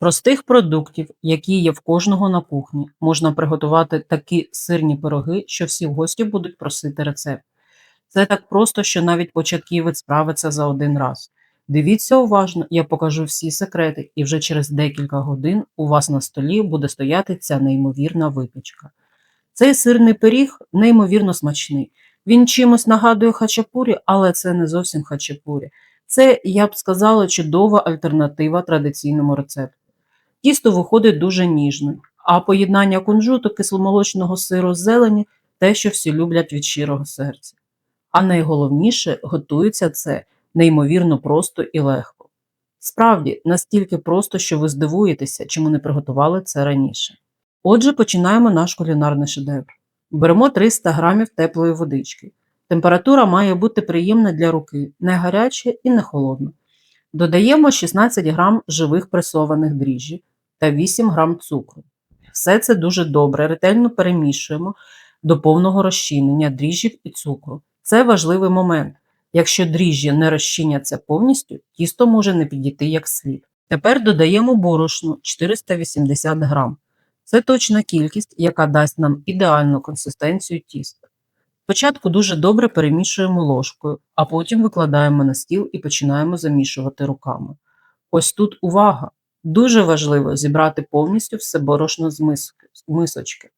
Простих продуктів, які є в кожного на кухні, можна приготувати такі сирні пироги, що всі гості будуть просити рецепт. Це так просто, що навіть початківець справиться за один раз. Дивіться уважно, я покажу всі секрети, і вже через декілька годин у вас на столі буде стояти ця неймовірна випічка. Цей сирний пиріг неймовірно смачний. Він чимось нагадує хачапурі, але це не зовсім хачапурі. Це, я б сказала, чудова альтернатива традиційному рецепту. Тісто виходить дуже ніжним, а поєднання кунжуту, кисломолочного сиру з зелені те, що всі люблять від щирого серця. А найголовніше, готується це неймовірно просто і легко. Справді, настільки просто, що ви здивуєтеся, чому не приготували це раніше. Отже, починаємо наш кулінарний шедевр. Беремо 300 г теплої водички. Температура має бути приємна для руки, не гаряча і не холодна. Додаємо 16 г живих пресованих дріжджів та 8 г цукру. Все це дуже добре, ретельно перемішуємо до повного розчинення дріжджів і цукру. Це важливий момент. Якщо дріжджі не розчиняться повністю, тісто може не підійти як слід. Тепер додаємо борошно 480 г. Це точна кількість, яка дасть нам ідеальну консистенцію тіста. Спочатку дуже добре перемішуємо ложкою, а потім викладаємо на стіл і починаємо замішувати руками. Ось тут увага! Дуже важливо зібрати повністю все борошно з мисочки,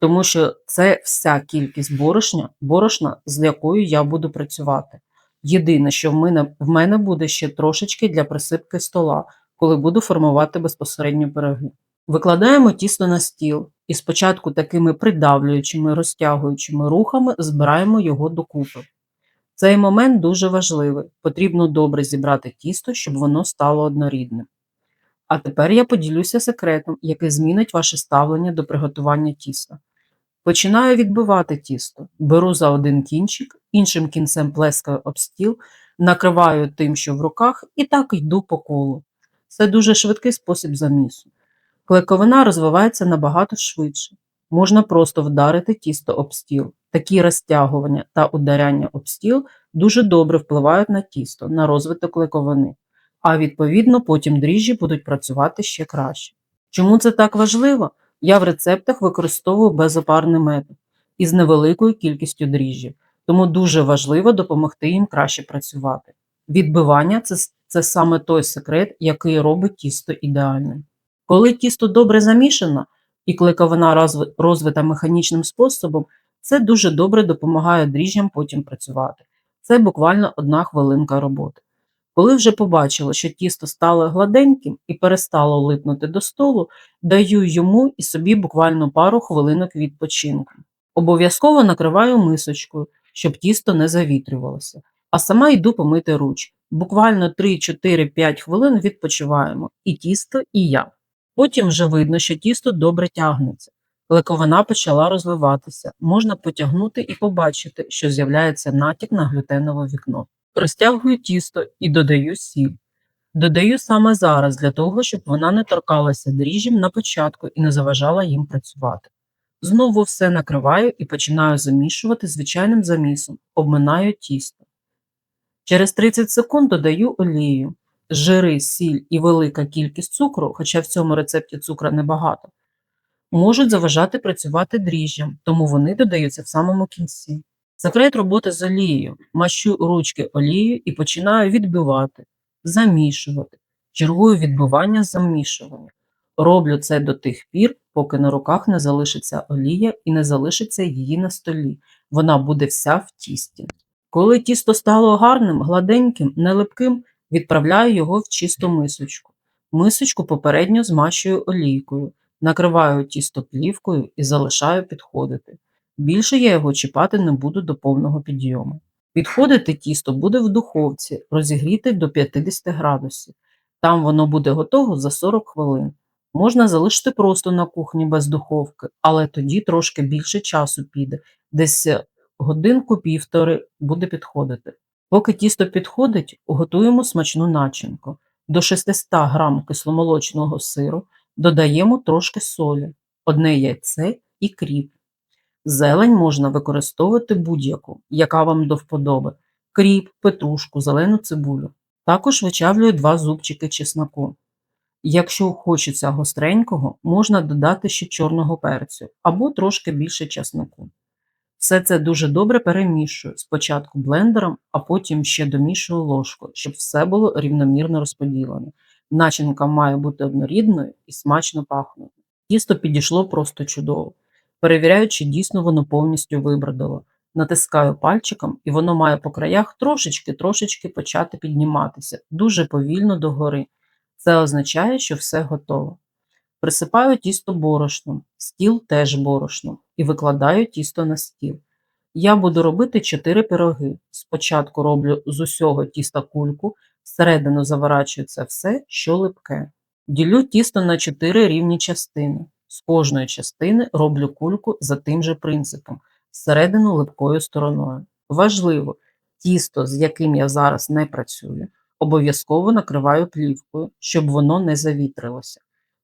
тому що це вся кількість борошна, борошна, з якою я буду працювати. Єдине, що в мене, в мене буде ще трошечки для присипки стола, коли буду формувати безпосередньо пироги. Викладаємо тісто на стіл і спочатку такими придавлюючими, розтягуючими рухами збираємо його докупи. Цей момент дуже важливий. Потрібно добре зібрати тісто, щоб воно стало однорідним. А тепер я поділюся секретом, який змінить ваше ставлення до приготування тіста. Починаю відбивати тісто, беру за один кінчик, іншим кінцем плескаю об стіл, накриваю тим, що в руках, і так йду по колу. Це дуже швидкий спосіб замісу. Клейковина розвивається набагато швидше. Можна просто вдарити тісто об стіл. Такі розтягування та ударяння об стіл дуже добре впливають на тісто, на розвиток клейковини, а відповідно потім дріжджі будуть працювати ще краще. Чому це так важливо? Я в рецептах використовую безопарний метод із невеликою кількістю дріжджів, тому дуже важливо допомогти їм краще працювати. Відбивання це, це саме той секрет, який робить тісто ідеальним. Коли тісто добре замішано і клейковина розвита механічним способом, це дуже добре допомагає дріжджам потім працювати. Це буквально одна хвилинка роботи. Коли вже побачила, що тісто стало гладеньким і перестало липнути до столу, даю йому і собі буквально пару хвилинок відпочинку. Обов'язково накриваю мисочкою, щоб тісто не завітрювалося, а сама йду помити руч. Буквально 3-4-5 хвилин відпочиваємо і тісто, і я. Потім вже видно, що тісто добре тягнеться. Клейковина почала розвиватися, можна потягнути і побачити, що з'являється натяк на глютенове вікно. Розтягую тісто і додаю сіль. Додаю саме зараз для того, щоб вона не торкалася дріжджів на початку і не заважала їм працювати. Знову все накриваю і починаю замішувати звичайним замісом, обминаю тісто. Через 30 секунд додаю олію жири, сіль і велика кількість цукру, хоча в цьому рецепті цукру небагато, можуть заважати працювати дріжджям, тому вони додаються в самому кінці. Секрет роботи з олією. Мащу ручки олією і починаю відбивати, замішувати, чергую відбивання замішування. Роблю це до тих пір, поки на руках не залишиться олія і не залишиться її на столі. Вона буде вся в тісті. Коли тісто стало гарним, гладеньким, нелипким, Відправляю його в чисту мисочку. Мисочку попередньо змащую олійкою, накриваю тісто плівкою і залишаю підходити. Більше я його чіпати не буду до повного підйому. Підходити тісто буде в духовці, розігріти до 50 градусів. Там воно буде готово за 40 хвилин. Можна залишити просто на кухні без духовки, але тоді трошки більше часу піде, десь годинку-півтори буде підходити. Поки тісто підходить, готуємо смачну начинку. До 600 г кисломолочного сиру додаємо трошки солі, одне яйце і кріп. Зелень можна використовувати будь-яку, яка вам до вподоби. Кріп, петрушку, зелену цибулю. Також вичавлюю два зубчики чесноку. Якщо хочеться гостренького, можна додати ще чорного перцю або трошки більше часнику. Все це дуже добре перемішую спочатку блендером, а потім ще домішую ложкою, щоб все було рівномірно розподілено. Начинка має бути однорідною і смачно пахнути. Тісто підійшло просто чудово. Перевіряю, чи дійсно воно повністю вибродило. Натискаю пальчиком, і воно має по краях трошечки-трошечки почати підніматися, дуже повільно догори. Це означає, що все готово. Присипаю тісто борошном, стіл теж борошном і викладаю тісто на стіл. Я буду робити 4 пироги. Спочатку роблю з усього тіста кульку, всередину заворачую це все, що липке. Ділю тісто на 4 рівні частини. З кожної частини роблю кульку за тим же принципом, всередину липкою стороною. Важливо, тісто, з яким я зараз не працюю, обов'язково накриваю плівкою, щоб воно не завітрилося.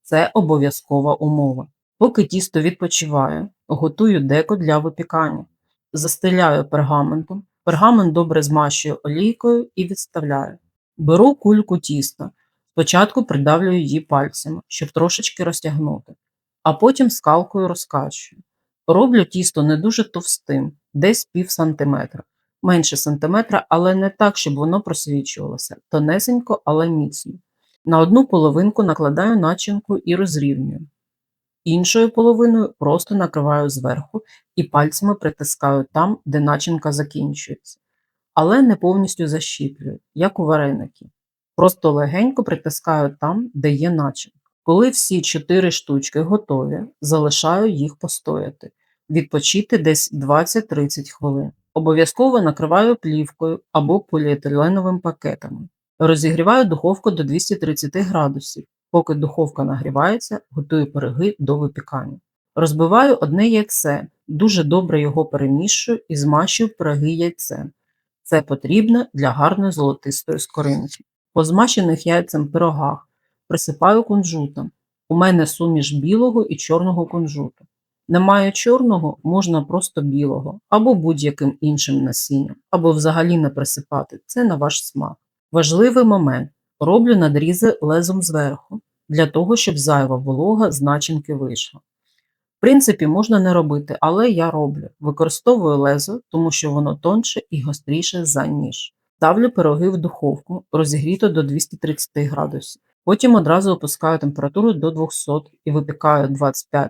Це обов'язкова умова. Поки тісто відпочиває, готую деко для випікання. Застеляю пергаментом, пергамент добре змащую олійкою і відставляю. Беру кульку тіста, спочатку придавлюю її пальцями, щоб трошечки розтягнути, а потім скалкою розкачую. Роблю тісто не дуже товстим, десь пів сантиметра, менше сантиметра, але не так, щоб воно просвічувалося, тонесенько, але міцно. На одну половинку накладаю начинку і розрівнюю. Іншою половиною просто накриваю зверху і пальцями притискаю там, де начинка закінчується. Але не повністю защіплюю, як у вареники. Просто легенько притискаю там, де є начинка. Коли всі чотири штучки готові, залишаю їх постояти, відпочити десь 20-30 хвилин. Обов'язково накриваю плівкою або поліетиленовим пакетами. Розігріваю духовку до 230 градусів. Поки духовка нагрівається, готую пироги до випікання. Розбиваю одне яйце, дуже добре його перемішую і змащую пироги яйцем. Це потрібно для гарної золотистої скоринки. По змащених яйцем пирогах присипаю кунжутом. У мене суміш білого і чорного кунжуту. Немає чорного, можна просто білого, або будь-яким іншим насінням, або взагалі не присипати, це на ваш смак. Важливий момент. Роблю надрізи лезом зверху, для того, щоб зайва волога з начинки вийшла. В принципі, можна не робити, але я роблю. Використовую лезо, тому що воно тонше і гостріше за ніж. Ставлю пироги в духовку, розігріто до 230 градусів. Потім одразу опускаю температуру до 200 і випікаю 25-30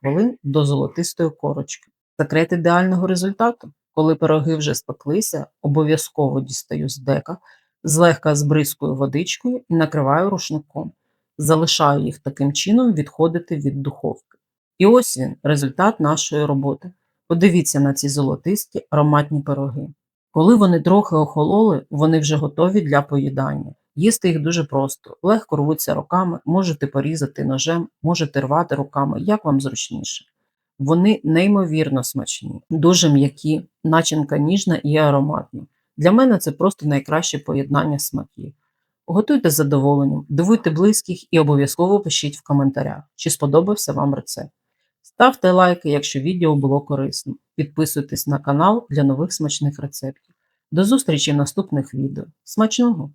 хвилин до золотистої корочки. Секрет ідеального результату, коли пироги вже спеклися, обов'язково дістаю з дека, злегка збризкую водичкою і накриваю рушником. Залишаю їх таким чином відходити від духовки. І ось він, результат нашої роботи. Подивіться на ці золотисті ароматні пироги. Коли вони трохи охололи, вони вже готові для поїдання. Їсти їх дуже просто, легко рвуться руками, можете порізати ножем, можете рвати руками, як вам зручніше. Вони неймовірно смачні, дуже м'які, начинка ніжна і ароматна. Для мене це просто найкраще поєднання смаків. Готуйте з задоволенням, дивуйте близьких і обов'язково пишіть в коментарях, чи сподобався вам рецепт. Ставте лайки, якщо відео було корисним. Підписуйтесь на канал для нових смачних рецептів. До зустрічі в наступних відео. Смачного!